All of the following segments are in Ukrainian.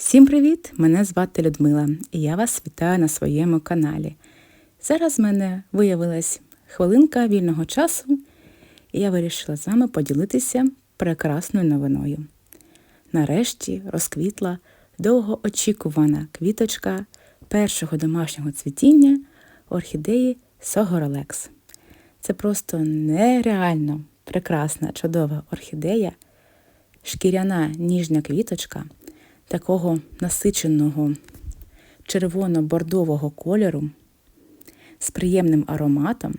Всім привіт! Мене звати Людмила, і я вас вітаю на своєму каналі. Зараз в мене виявилась хвилинка вільного часу, і я вирішила з вами поділитися прекрасною новиною. Нарешті розквітла довгоочікувана квіточка першого домашнього цвітіння орхідеї Согоролекс. Це просто нереально прекрасна, чудова орхідея, шкіряна ніжня квіточка такого насиченого червоно-бордового кольору з приємним ароматом.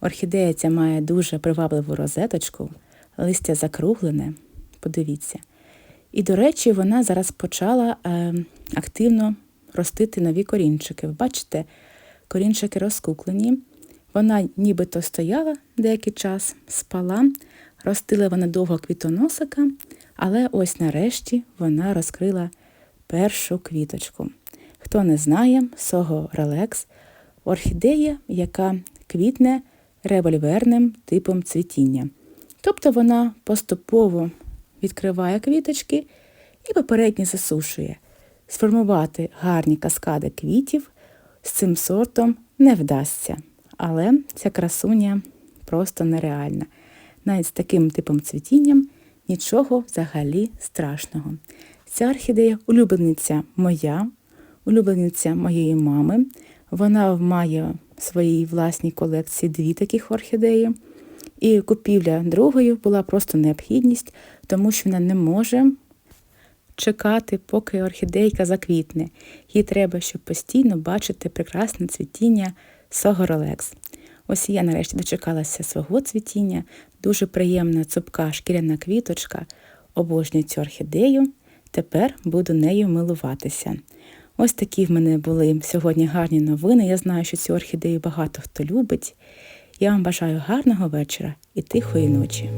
Орхідея ця має дуже привабливу розеточку, листя закруглене, подивіться. І, до речі, вона зараз почала е, активно ростити нові корінчики. Ви бачите, корінчики розкуклені. Вона нібито стояла деякий час, спала, ростила вона довго квітоносика, але ось нарешті вона розкрила першу квіточку. Хто не знає, Сого Релекс орхідея, яка квітне револьверним типом цвітіння. Тобто вона поступово відкриває квіточки і попередньо засушує. Сформувати гарні каскади квітів з цим сортом не вдасться. Але ця красуня просто нереальна. Навіть з таким типом цвітінням нічого взагалі страшного. Ця орхідея улюблениця моя, улюблениця моєї мами. Вона має в своїй власній колекції дві таких орхідеї. І купівля другої була просто необхідність, тому що вона не може чекати, поки орхідейка заквітне. Їй треба, щоб постійно бачити прекрасне цвітіння Согоролекс. Ось і я нарешті дочекалася свого цвітіння, дуже приємна цупка шкіряна квіточка, обожнюю цю орхідею. Тепер буду нею милуватися. Ось такі в мене були сьогодні гарні новини. Я знаю, що цю орхідею багато хто любить. Я вам бажаю гарного вечора і тихої ночі.